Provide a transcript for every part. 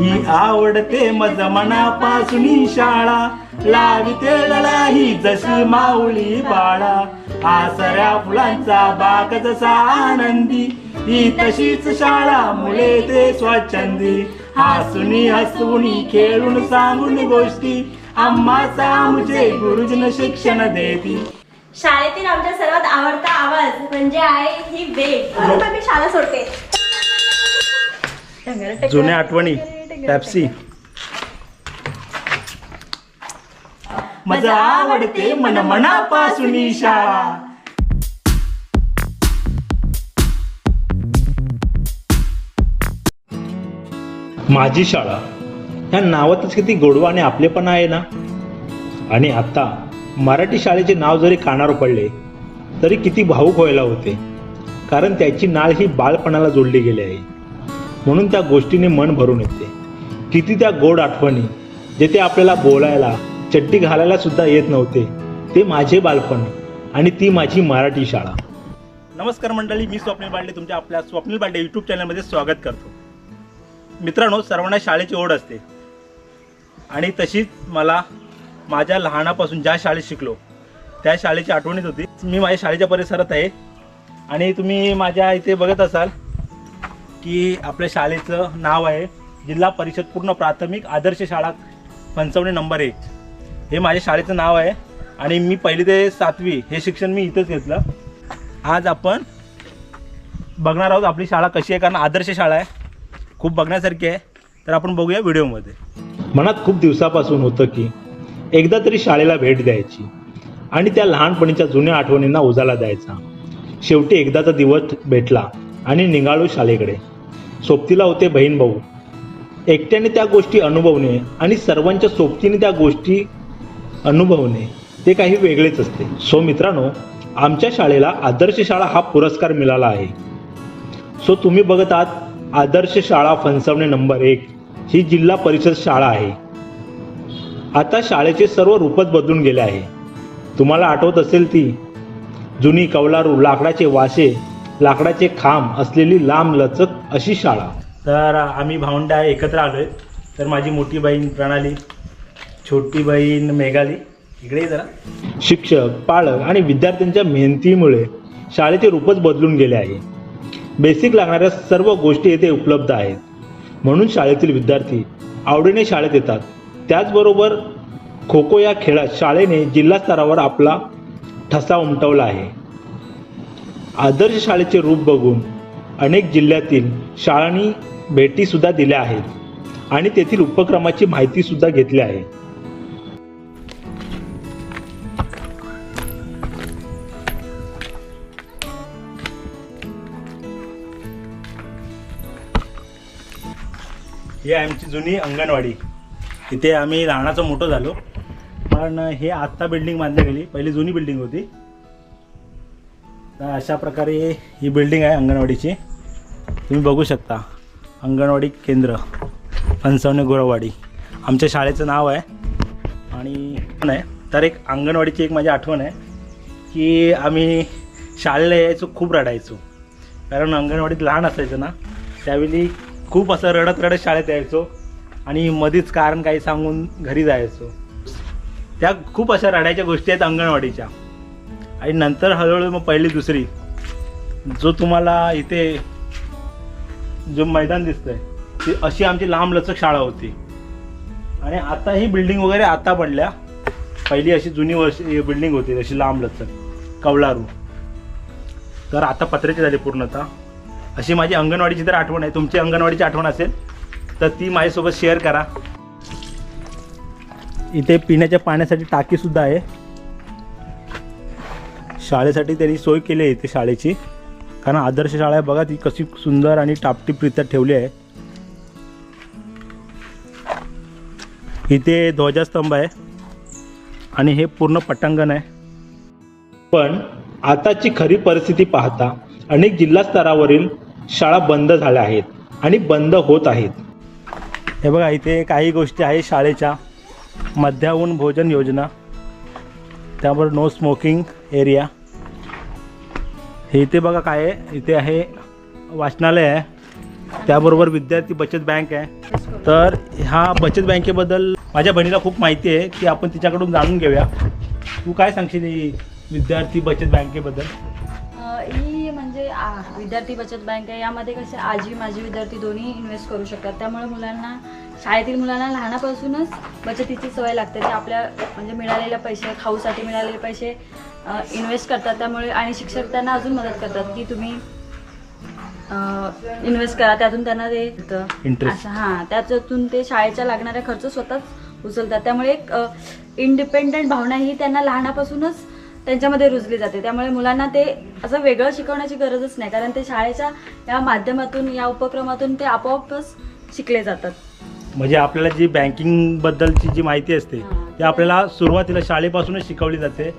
ही आवडते मज मनापासून शाळा. लाविते लळा ही जशी माऊली बाळा. आसऱ्या फुलांचा बाग जसा आनंदी. ही तशीच शाळा मुले ते स्वच्छंदी. हसुनी हसुनी खेळून सांगून गोष्टी. आम्हा सामुचे गुरुजन शिक्षण देती. शाळेतील आमचा सर्वात आवडता आवाज म्हणजे आहे ही वेग म्हणून आम्ही शाळा सोडते. जुन्या आठवणी पॅप्सी मजा आवडते मन मनापासून शाळा माझी शाळा ह्या नावातच किती गोडवा आणि आपलेपणा आहे ना? आणि आता मराठी शाळेचे नाव जरी कानावर पडले तरी किती भाऊक व्हायला होते. कारण त्याची नाळ ही बालपणाला जोडली गेली आहे. म्हणून त्या गोष्टीने मन भरून येते. किती त्या गोड आठवणी जेथे आपल्याला बोलायला चट्टी घालायला सुद्धा येत नव्हते ते माझे बालपण आणि ती माझी मराठी शाळा. नमस्कार मंडळी मी स्वप्नील बांडे तुमच्या आपल्या स्वप्नील बांडे यूट्यूब चॅनलमध्ये स्वागत करतो. मित्रांनो सर्वांना शाळेची ओढ असते. आणि तशीच मला माझ्या लहानापासून ज्या शाळेत शिकलो त्या शाळेची आठवणीत होती. मी माझ्या शाळेच्या परिसरात आहे. आणि तुम्ही माझ्या इथे बघत असाल की आपल्या शाळेचं नाव आहे जिल्हा परिषद पूर्ण प्राथमिक आदर्श शाळा पंचावन्न नंबर एक. हे माझ्या शाळेचं नाव आहे आणि मी पहिली ते सातवी हे शिक्षण मी इथंच घेतलं. आज आपण बघणार आहोत आपली शाळा कशी आहे कारण आदर्श शाळा आहे. खूप बघण्यासारखी आहे. तर आपण बघूया व्हिडिओमध्ये. मनात खूप दिवसापासून होतं की एकदा तरी शाळेला भेट द्यायची आणि त्या लहानपणीच्या जुन्या आठवणींना उजाला द्यायचा. शेवटी एकदाचा दिवस भेटला. आणि निघालो शाळेकडे सोबतीला होते बहीण भाऊ. एकट्याने त्या गोष्टी अनुभवणे आणि सर्वांच्या सोबतीने त्या गोष्टी अनुभवणे ते काही वेगळेच असते. सो मित्रांनो आमच्या शाळेला आदर्श शाळा हा पुरस्कार मिळाला आहे. सो तुम्ही बघत आहात आदर्श शाळा फणसवणे नंबर एक ही जिल्हा परिषद शाळा आहे. आता शाळेचे सर्व रूपच बदलून गेले आहे. तुम्हाला आठवत असेल ती जुनी कौलारू लाकडाचे वासे लाकडाचे खांब असलेली लांब लचक अशी शाळा. तर आम्ही भावंडा एकत्र आलोय. तर माझी मोठी बहीण प्रणाली छोटी बहीण मेघाली. इकडे जरा. शिक्षक पालक आणि विद्यार्थ्यांच्या मेहनतीमुळे शाळेचे रूपच बदलून गेले आहे. बेसिक लागणाऱ्या सर्व गोष्टी येथे उपलब्ध आहेत. म्हणून शाळेतील विद्यार्थी आवडीने शाळेत येतात. त्याचबरोबर खो खो या खेळात शाळेने जिल्हा स्तरावर आपला ठसा उमटवला आहे. आदर्श शाळेचे रूप बघून अनेक जिल्ह्यातील शाळांनी भेटीसुद्धा दिल्या आहेत आणि तेथील उपक्रमाची माहितीसुद्धा घेतली आहे. ही आमची जुनी अंगणवाडी. इथे आम्ही राहण्याचं मोठं झालो. पण हे आत्ता बिल्डिंग बांधली गेली पहिली जुनी बिल्डिंग होती. तर अशा प्रकारे ही बिल्डिंग आहे अंगणवाडीची. तुम्ही बघू शकता अंगणवाडी केंद्र फणसवणे गुरवाडी. आमच्या शाळेचं नाव आहे. आणि पण आहे. तर एक अंगणवाडीची एक माझी आठवण आहे की आम्ही शाळेला यायचो खूप रडायचो. कारण अंगणवाडीत लहान असायचं ना त्यावेळी खूप असं रडत रडत शाळेत यायचो. आणि मध्येच कारण काही सांगून घरी जायचो. त्या खूप अशा रडायच्या गोष्टी आहेत अंगणवाडीच्या. आणि नंतर हळूहळू मग पहिली दुसरी. जो तुम्हाला इथे जो मैदान दिसतंय ती अशी आमची लांब लचक शाळा होती. आणि आता ही बिल्डिंग वगैरे आता बनल्या. पहिली अशी जुनी वर्ष बिल्डिंग होती अशी लांब लचक. कवलारू. तर आता पत्र्याची झाली पूर्णतः. अशी माझी अंगणवाडीची तर आठवण आहे. तुमची अंगणवाडीची आठवण असेल तर ती माझ्यासोबत शेअर करा. इथे पिण्याच्या पाण्यासाठी टाकीसुद्धा आहे. शाळेसाठी त्यांनी सोय केली आहे इथे शाळेची. कारण आदर्श शाळा आहे बघा ती कशी सुंदर आणि टापटीपरित्या ठेवली आहे. इथे ध्वजास्तंभ आहे आणि हे पूर्ण पटांगण आहे. पण आताची खरी परिस्थिती पाहता अनेक जिल्हा स्तरावरील शाळा बंद झाल्या आहेत आणि बंद होत आहेत. हे बघा इथे काही गोष्टी आहे शाळेच्या. मध्याहून भोजन योजना. त्यावर नो स्मोकिंग एरिया हे इथे बघा काय आहे. इथे आहे वाचनालय आहे. त्याबरोबर विद्यार्थी बचत बँक आहे. तर ह्या बचत बँकेबद्दल माझ्या बहिणीला खूप माहिती आहे की आपण तिच्याकडून जाणून घेऊया. तू काय सांगशील विद्यार्थी बचत बँकेबद्दल? ही म्हणजे आ, विद्यार्थी बचत बँक आहे. यामध्ये कसे आजी माझी विद्यार्थी दोन्ही इन्व्हेस्ट करू शकतात. त्यामुळे मुलांना शाळेतील मुलांना लहानापासूनच बचतीची सवय लागते. ते आपल्या म्हणजे मिळालेले पैसे खाऊसाठी मिळालेले पैसे इन्व्हेस्ट करतात त्यामुळे आणि शिक्षक त्यांना अजून मदत करतात की तुम्ही इन्व्हेस्ट करा. त्यातून त्यांना ते. असं हां त्याच्यातून ते शाळेच्या लागणाऱ्या खर्च स्वतःच उचलतात. त्यामुळे एक इंडिपेंडंट भावना ही त्यांना लहानापासूनच त्यांच्यामध्ये रुजली जाते. त्यामुळे मुलांना ते असं वेगळं शिकवण्याची गरजच नाही. कारण ते शाळेच्या या माध्यमातून या उपक्रमातून ते आपोआपच शिकले जातात. म्हणजे आपल्याला जी बँकिंग बद्दलची जी माहिती असते. ती आपल्याला सुरुवातीला शाळेपासूनच शिकवली जाते.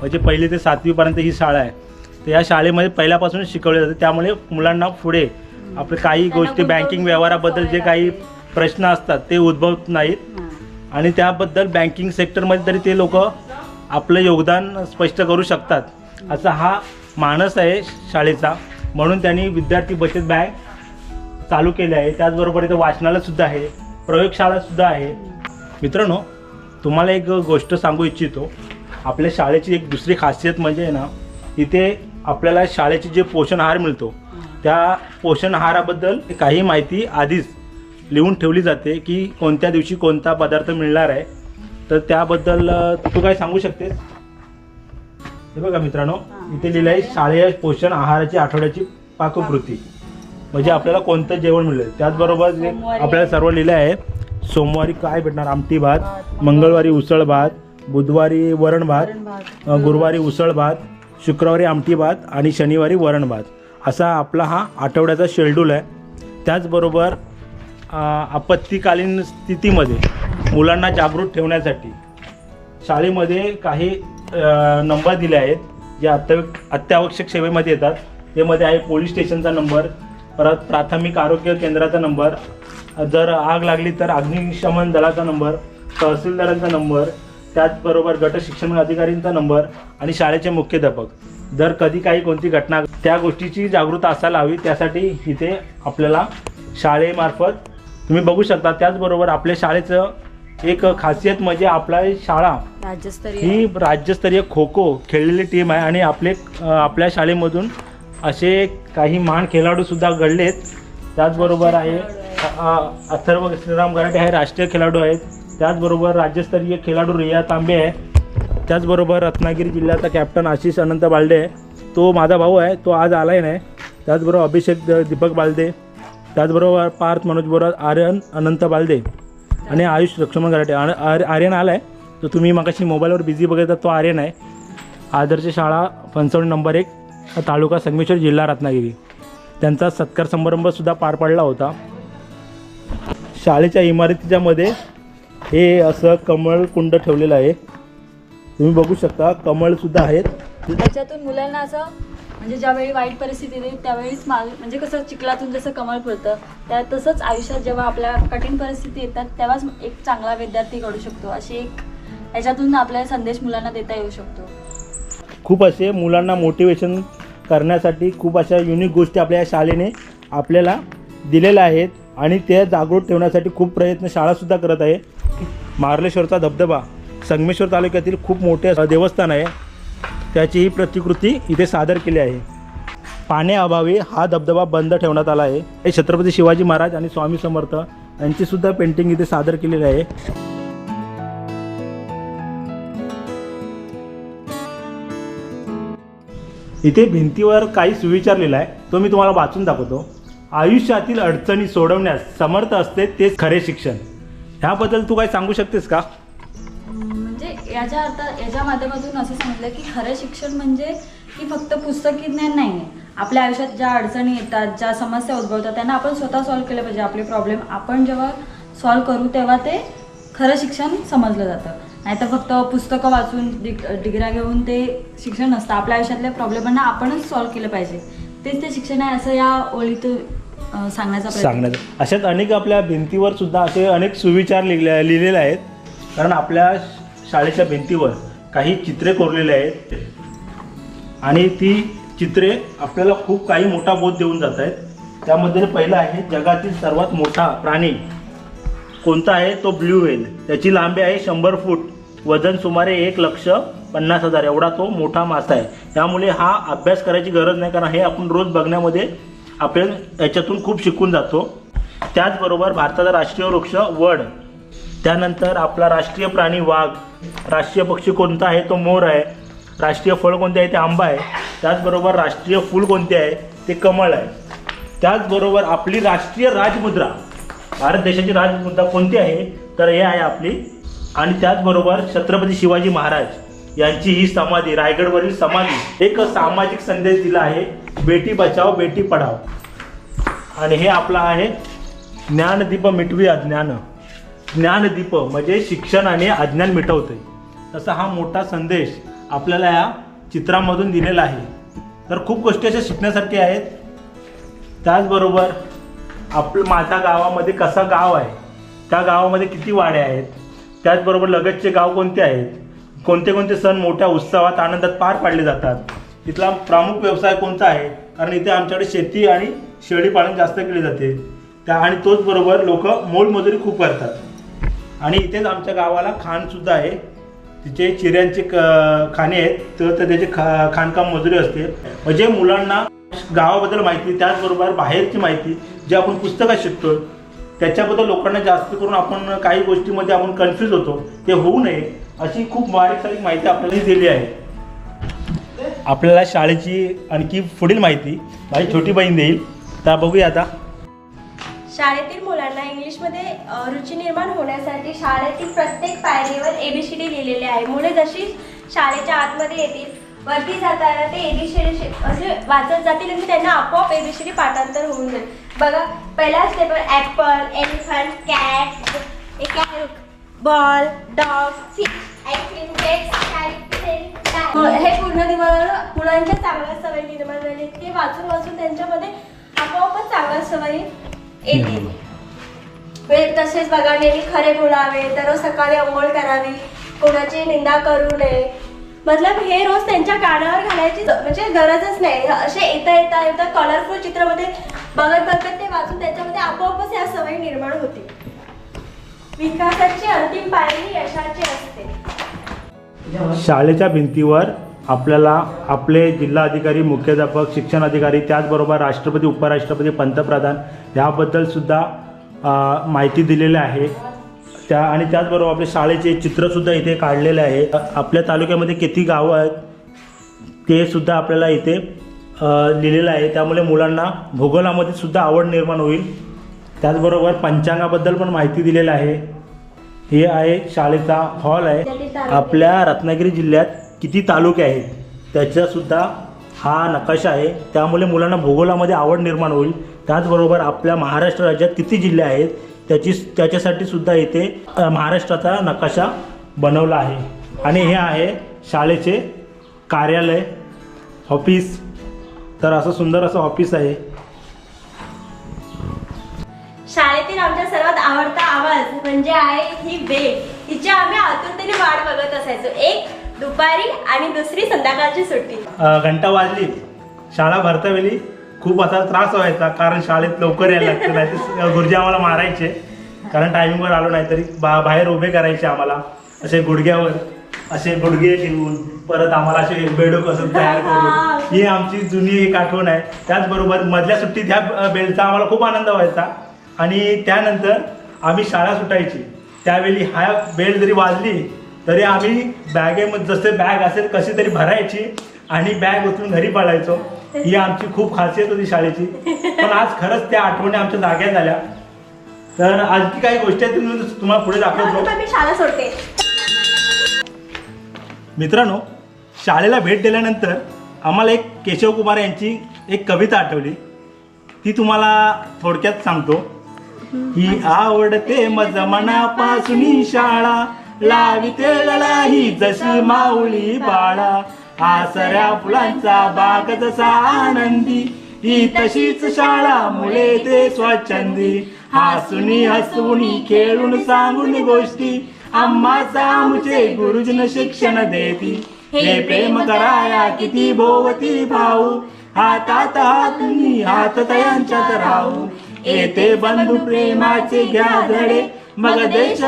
म्हणजे पहिली ते सातवीपर्यंत ही शाळा आहे. तर या शाळेमध्ये पहिल्यापासूनच शिकवली जाते. त्यामुळे मुलांना पुढे आपले काही गोष्टी बँकिंग व्यवहाराबद्दल जे काही. प्रश्न असतात ते उद्भवत नाहीत. आणि त्याबद्दल बँकिंग सेक्टरमध्ये तरी ते लोक आपलं योगदान स्पष्ट करू शकतात. असा हा मानस आहे शाळेचा. म्हणून त्यांनी विद्यार्थी बचत बँक चालू केले आहे. त्याचबरोबर इथं वाचनालय सुद्धा आहे. प्रयोगशाळा सुद्धा आहे. मित्रांनो तुम्हाला एक गोष्ट सांगू इच्छितो. आपल्या शाळेची एक दुसरी खासियत म्हणजे आहे ना इथे आपल्याला शाळेचे जे पोषण आहार मिळतो त्या पोषण आहाराबद्दल काही माहिती आधीच लिहून ठेवली जाते की कोणत्या दिवशी कोणता पदार्थ मिळणार आहे. तर त्याबद्दल तू काय सांगू शकतेस? हे बघा मित्रांनो इथे लिहिलं आहे शालेय पोषण आहाराची आठवड्याची पाककृती. म्हणजे आपल्याला कोणतं जेवण मिळेल? त्याचबरोबर आपल्याला सर्व लिहिलं आहे सोमवारी काय भेटणार? आमटी भात मंगळवारी उसळ भात बुधवारी वरण भात गुरुवारी उसळ भात शुक्रवारी आमटी भात आणि शनिवारी वरण भात. असा आपला हा आठवड्याचा शेड्यूल आहे. त्याचबरोबर अ, आपत्कालीन स्थितीमध्ये मुलांना जागृत ठेवण्यासाठी शाळेमध्ये काही नंबर दिले आहेत. जे अत्याव अत्यावश्यक सेवेमध्ये येतात. त्यामध्ये आहे पोलीस स्टेशनचा नंबर परत प्राथमिक आरोग्य केंद्राचा नंबर जर आग लागली तर अग्निशमन दलाचा नंबर तहसीलदारांचा नंबर त्याचबरोबर गट शिक्षण अधिकारींचा नंबर आणि शाळेचे मुख्याध्यापक जर कधी काही कोणती घटना त्या गोष्टीची जागृती असायला हवी त्यासाठी इथे आपल्याला शाळेमार्फत तुम्ही बघू शकता. त्याचबरोबर आपल्या शाळेचं एक खासियत म्हणजे आपला शाळा राज्यस्तरीय. ही राज्यस्तरीय खो खो खेळलेली टीम आहे आणि आपले आपल्या शाळेमधून असे काही महान खेळाडूसुद्धा घडलेत. त्याचबरोबर आहे अथर्व श्रीराम गराटे हे राष्ट्रीय खेळाडू आहेत. त्याचबरोबर राज्यस्तरीय खेळाडू रिया तांबे आहे. त्याचबरोबर रत्नागिरी जिल्ह्याचा कॅप्टन आशिष अनंत बालडे आहे. तो माझा भाऊ आहे तो आज आलाय नाही. त्याचबरोबर अभिषेक दीपक बालदे त्याचबरोबर पार्थ मनोज बोरा आर्यन अनंत बालदे आणि आयुष लक्ष्मण गराटे आणि आर- आर्यन आला आहे तर तुम्ही मगाशी मोबाईलवर बिझी बघितला तो आर्यन आहे. आदर्श शाळा पंचावन्न नंबर एक तालुका संगमेश्वर जिल्हा रत्नागिरी. त्यांचा सत्कार समारंभसुद्धा पार पडला होता. शाळेच्या इमारतीच्यामध्ये हे असं कमळ कुंड ठेवलेलं आहे. तुम्ही बघू शकता कमळसुद्धा आहेत. त्याच्यातून मुलांना असं म्हणजे ज्यावेळी वाईट परिस्थिती येते त्यावेळीच मा म्हणजे कसं चिखलातून जसं कमळ फुलतं त्या तसंच आयुष्यात जेव्हा आपल्या कठीण परिस्थिती येतात तेव्हाच एक चांगला विद्यार्थी घडू शकतो. अशी एक याच्यातून आपल्याला संदेश मुलांना देता येऊ शकतो. खूप असे मुलांना मोटिवेशन करण्यासाठी खूप अशा युनिक गोष्टी आपल्या या शाळेने आपल्याला दिलेल्या आहेत आणि ते जागृत ठेवण्यासाठी खूप प्रयत्न शाळासुद्धा करत आहे. मार्लेश्वरचा धबधबा संगमेश्वर तालुक्यातील खूप मोठे देवस्थान आहे. त्याची ही प्रतिकृती इथे सादर केली आहे. पाण्याअभावी हा धबधबा बंद ठेवण्यात आला आहे. हे छत्रपती शिवाजी महाराज आणि स्वामी समर्थ यांचीसुद्धा पेंटिंग इथे सादर केलेली आहे. इथे भिंतीवर काही सुविचारलेला आहे. तो मी तुम्हाला वाचून दाखवतो. आयुष्यातील अडचणी सोडवण्यास समर्थ असते तेच खरे शिक्षण. ह्याबद्दल तू काय सांगू शकतेस का? म्हणजे याच्या अर्थ याच्या माध्यमातून असं सांगितलं की खरं शिक्षण म्हणजे की फक्त पुस्तकी ज्ञान नाही आहे आपल्या आयुष्यात ज्या अडचणी येतात ज्या समस्या उद्भवतात त्यांना आपण स्वतः सॉल्व्ह केलं पाहिजे. आपले प्रॉब्लेम आपण जेव्हा सॉल्व्ह करू तेव्हा ते खरं शिक्षण समजलं जातं. नाहीतर फक्त पुस्तकं वाचून डिग डिग्र्या घेऊन ते शिक्षण नसतं. आपल्या आयुष्यातल्या प्रॉब्लेमांना आपणच सॉल्व्ह केलं पाहिजे. तेच ते शिक्षण आहे असं या ओळीतून सांगण्याचा सांगण्याचा. अशाच अनेक आपल्या भिंतीवर सुद्धा असे अनेक सुविचार लिहिले लिहिलेले आहेत. कारण आपल्या शाळेच्या भिंतीवर काही चित्रे कोरलेली आहेत. आणि ती चित्रे आपल्याला खूप काही मोठा बोध देऊन जात आहेत. त्यामध्ये पहिलं आहे जगातील सर्वात मोठा प्राणी. कोणता आहे? तो ब्ल्यू व्हेल. त्याची लांबी आहे शंभर फूट. वजन सुमारे एक लक्ष पन्नास हजार. एवढा तो मोठा मासा आहे. त्यामुळे हा अभ्यास करायची गरज नाही. कारण हे आपण रोज बघण्यामध्ये आपण याच्यातून खूप शिकून जातो. त्याचबरोबर भारताचा राष्ट्रीय वृक्ष वड. त्यानंतर आपला राष्ट्रीय प्राणी वाघ. राष्ट्रीय पक्षी कोणता आहे? तो मोर आहे. राष्ट्रीय फळ कोणते आहे? ते आंबा आहे. त्याचबरोबर राष्ट्रीय फूल कोणते आहे? ते कमळ आहे. त्याचबरोबर आपली राष्ट्रीय राजमुद्रा. भारत देशाची राजमुद्रा कोणती आहे? तर हे आहे आपली. आणि त्याचबरोबर छत्रपती शिवाजी महाराज यांची ही समाधी रायगडवरील समाधी. एक सामाजिक संदेश दिला आहे. बेटी बचाव बेटी पढाव आणि हे आपलं आहे ज्ञानदीप मिटवी अज्ञान. ज्ञानदीप म्हणजे शिक्षण आणि अज्ञान मिटवते. तसा हा मोठा संदेश आपल्याला या चित्रामधून दिलेला आहे. तर खूप गोष्टी अशा शिकण्यासारख्या आहेत. त्याचबरोबर आपलं माझ्या गावामध्ये कसा गाव आहे त्या गावामध्ये किती वाड्या आहेत त्याचबरोबर लगतचे गाव कोणते आहेत कोणते कोणते सण मोठ्या उत्सवात आनंदात पार पाडले जातात तिथला प्रमुख व्यवसाय कोणता आहे? कारण इथे आमच्याकडे शेती आणि शेळी पालन जास्त केले जाते. त्या आणि तोच बरोबर लोक मोलमजुरी खूप करतात. आणि इथेच आमच्या गावाला खाणसुद्धा आहे. तिचे चिऱ्यांचे क खाणे आहेत. तर तर त्याचे खा खाणकाम मजुरी असते. म्हणजे मुलांना गावाबद्दल माहिती त्याचबरोबर बाहेरची माहिती जी आपण पुस्तकात शिकतो त्याच्याबद्दल लोकांना जास्त करून आपण काही गोष्टीमध्ये आपण कन्फ्यूज होतो. ते होऊ नये अशी खूप बारीक सारीक माहिती आपल्याला दिली आहे. आपल्याला शाळेची आणखी पुढील माहिती माझी छोटी बहीण देईल. तर बघूया आता. शाळेतील मुलांना इंग्लिशमध्ये रुची निर्माण होण्यासाठी शाळेतील प्रत्येक पायरीवर एबीसीडी लिहिलेले आहे. मुले जशी शाळेच्या आतमध्ये येतील वरती जाताना ते एबीसीडी असे वाचत जातील आणि त्यांना आपोआप एबीसीडी पाठांतर होऊन जाईल. बघा पहिला स्टेपवर apple elephant cat cat ball dog fish ice cream cakes हे पूर्ण दिवस मुलांच्या चांगल्या सवयी निर्माण झाली. ते वाचून वाचून त्यांच्यामध्ये आपोआपच चांगल्या सवयी येतील. वेळ तसेच बघा नेहमी खरे बोलावे दररोज सकाळी अंघोळ करावी कोणाची निंदा करू नये. मतलब हे रोज त्यांच्या कानावर घालायची म्हणजे गरजच नाही. असे येता येता येता कलरफुल चित्रामध्ये बघत बघत ते वाचून त्याच्यामध्ये आपोआपच या सवयी निर्माण होतील. विकासाची अंतिम पायरी यशाची असते. शाळेच्या भिंतीवर आपल्याला आपले जिल्हा अधिकारी मुख्याध्यापक शिक्षण अधिकारी त्याचबरोबर राष्ट्रपती उपराष्ट्रपती पंतप्रधान ह्याबद्दलसुद्धा माहिती दिलेली आहे. त्या आणि त्याचबरोबर आपल्या शाळेचे चित्रसुद्धा इथे काढलेले आहे. आपल्या तालुक्यामध्ये किती गावं आहेत ते सुद्धा आपल्याला इथे लिहिलेलं आहे. त्यामुळे मुलांना भूगोलामध्ये सुद्धा आवड निर्माण होईल. त्याचबरोबर पंचांगाबद्दल पण माहिती दिलेलं आहे. हे आहे शाळेचा हॉल आहे. आपल्या रत्नागिरी जिल्ह्यात किती तालुके आहेत? त्याचासुद्धा हा नकाशा आहे. त्यामुळे मुलांना भूगोलामध्ये आवड निर्माण होईल. त्याचबरोबर आपल्या महाराष्ट्र राज्यात किती जिल्हे आहेत? त्याची त्याच्यासाठी सुद्धा इथे महाराष्ट्राचा नकाशा बनवला आहे. आणि हे आहे शाळेचे कार्यालय ऑफिस. तर असं सुंदर असं ऑफिस आहे. शाळेतील सर्वात आवडता आवाज म्हणजे आहे ही बेल हिची आम्ही आतुरतेने वाट बघत असायचो. एक दुपारी आणि दुसरी संध्याकाळची सुट्टी. घंटा वाजली. शाळा भरता वेळी खूप असा त्रास व्हायचा कारण शाळेत लवकर यायला लागतं नाही गुरुजी आम्हाला मारायचे. कारण टायमिंगवर आलो नाही तरी बा बाहेर उभे करायचे आम्हाला. असे गुडघ्यावर असे गुडघे ठेवून परत आम्हाला असे बेडूक असं तयार करून. ही आमची जुनी एक आठवण आहे. त्याचबरोबर मधल्या सुट्टीत ह्या बेलचा आम्हाला खूप आनंद व्हायचा. आणि त्यानंतर आम्ही शाळा सुटायची. त्यावेळी हा बेल जरी वाजली तरी आम्ही बॅगेमध्ये जसे बॅग असेल कशी तरी भरायची आणि बॅग उचलून घरी पळायचो. ही आमची खूप खासियत होती शाळेची. पण आज खरंच त्या आठवणी आमच्या जाग्या झाल्या. तर आणखी काही गोष्टी आहेत तुम्ही तुम्हाला पुढे दाखवतो. मित्रांनो शाळेला भेट दिल्यानंतर आम्हाला एक केशव कुमार यांची एक कविता आठवली. ती तुम्हाला थोडक्यात सांगतो. ही आवडते मज मनापासून शाळा. लाविते लढाई जशी माऊली बाळा. आसऱ्या फुलांचा बाग जसा आनंदी. ही तशीच शाळा मुले ते स्वच्छंदी. हसुनी हसुनी खेळून सांगून गोष्टी. आम्हाचा आमचे गुरुजन शिक्षण देती. हे प्रेम कराया किती भोवती भाऊ. हातात हात हात तयांच्यात राहू. येते बंधू प्रेमाचे घ्या धडे मग देश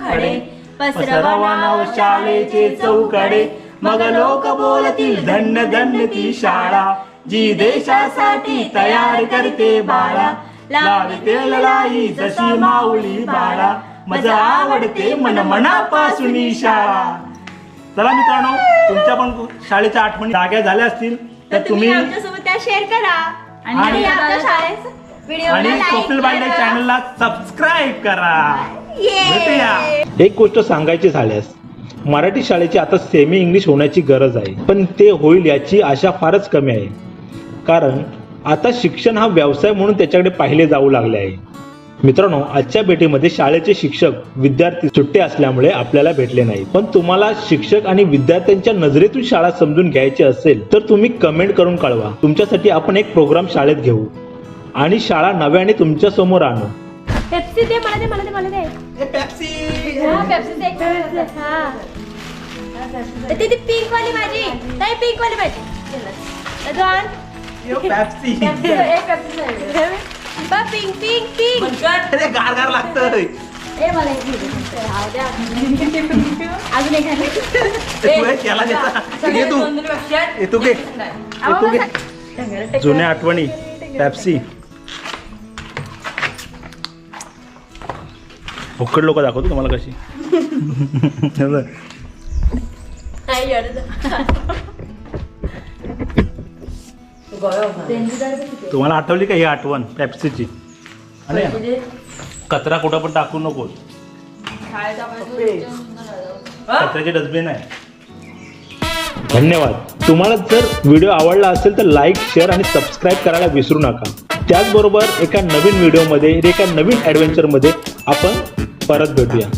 खडे पसरवा नाव शाळेचे चौकडे मग लोक बोलतील धन्य धन्य ती शाळा जी देशासाठी तयार करते बाळा. लावते लढाई जशी माऊली बाळा मजा आवडते मन मनापासून शाळा. चला मित्रांनो तुमच्या पण शाळेच्या आठवणी जाग्या झाल्या असतील तर तुम्ही तुम्ही आमच्यासोबत त्या शेअर करा. आणि आणि आमच्या आमच्या शाळेत- शाळेत व्हिडिओ आणि कपिल बांडे चॅनलला सबस्क्राईब करा. भेटूया. एक गोष्ट सांगायची झाल्यास मराठी शाळेची आता सेमी इंग्लिश होण्याची गरज आहे. पण ते होईल याची आशा फारच कमी आहे. कारण आता शिक्षण हा व्यवसाय म्हणून त्याच्याकडे पाहिले जाऊ लागले आहे. मित्रांनो आजच्या भेटीमध्ये शाळेचे शिक्षक विद्यार्थी सुट्टे असल्यामुळे आपल्याला भेटले नाही पण तुम्हाला शिक्षक आणि विद्यार्थ्यांच्या नजरेतून शाळा समजून घ्यायची असेल तर तुम्ही कमेंट करून कळवा. तुमच्यासाठी आपण एक प्रोग्राम शाळेत घेऊ. आणि शाळा नव्याने तुमच्यासमोर आणू. पेप्सी दे मला दे मला दे मला दे. हा, पेप्सीचं एक पेप्सी. हा. ते ती पिंक वाली भाजी नाही पिंक वाली भाजी अजून पेप्सी, एक पेप्सी बा पिंक पिंक पिंक गार गार लागतं ए, मला एक घे. राहू द्या. अजून एक देता. ये तू. ये घे. घे. जुन्या आठवणी पॅप्सी फुकट लोक दाखवतो तुम्हाला कशी नाही? तुम्हाला आठवली का ही आठवण पॅप्सीची आणि कचरा कुठं पण टाकू नको कचऱ्याचे डस्टबिन आहे. धन्यवाद. तुम्हाला जर व्हिडिओ आवडला असेल तर लाईक शेअर आणि सबस्क्राईब करायला विसरू नका. त्याचबरोबर एका नवीन व्हिडिओमध्ये एका नवीन ॲडव्हेंचरमध्ये आपण परत भेटूया.